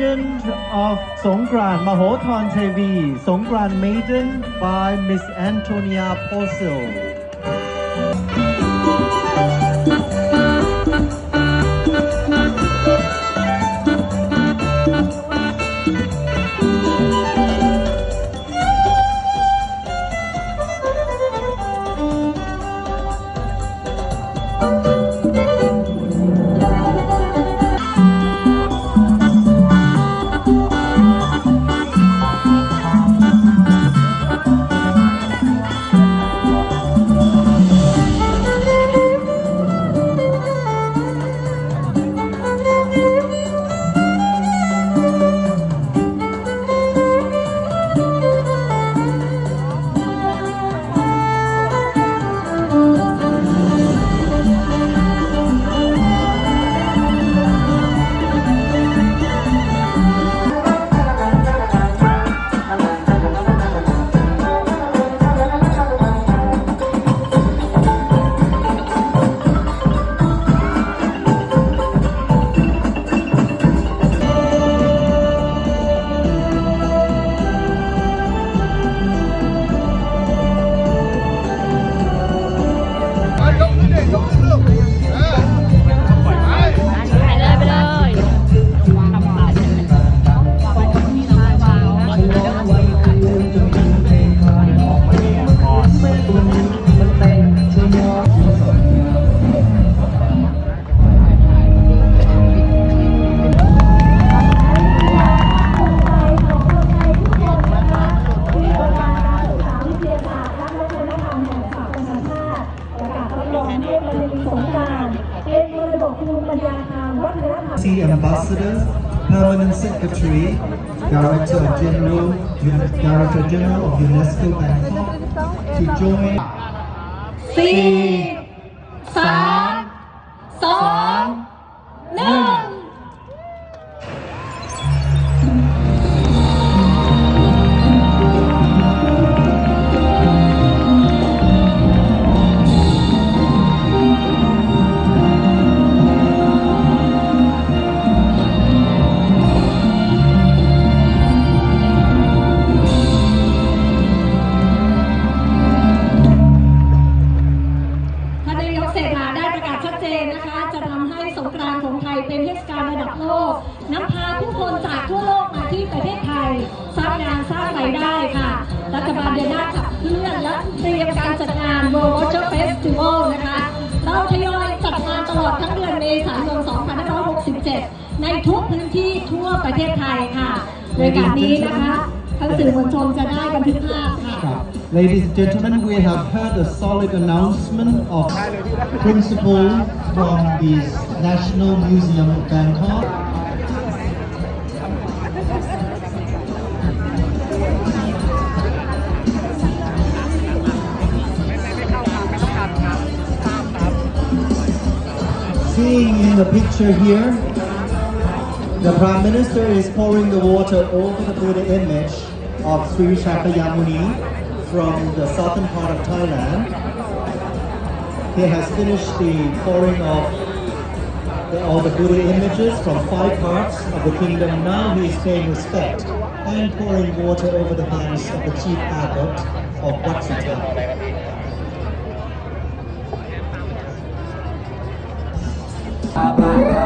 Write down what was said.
13ค่ะ The Maiden of Songkran Mahothon Tevi Songkran Maiden by Miss Antonia Porcel. See Director General, Director General of UNESCO Bangkok to join 4 3 2 1 ท่าน จัดงาน World Water Festival นะคะ เราทยอยจัดงานตลอดทั้งเดือนเมษายน 2567 ในทุกพื้นที่ทั่วประเทศไทยค่ะโดยการนี้นะคะทั้งสื่อมวลชนจะได้บันทึกภาพค่ะ Ladies and gentlemen, we have heard a solid announcement of principle from the National Museum of Bangkok. Seeing in the picture here, the Prime Minister is pouring the water over the Buddha image of Sri Shakayamuni from the southern part of Thailand. He has finished the pouring of the, all the Buddha images from five parts of the kingdom. Now he is paying respect and pouring water over the hands of the chief abbot of Wat Suthep.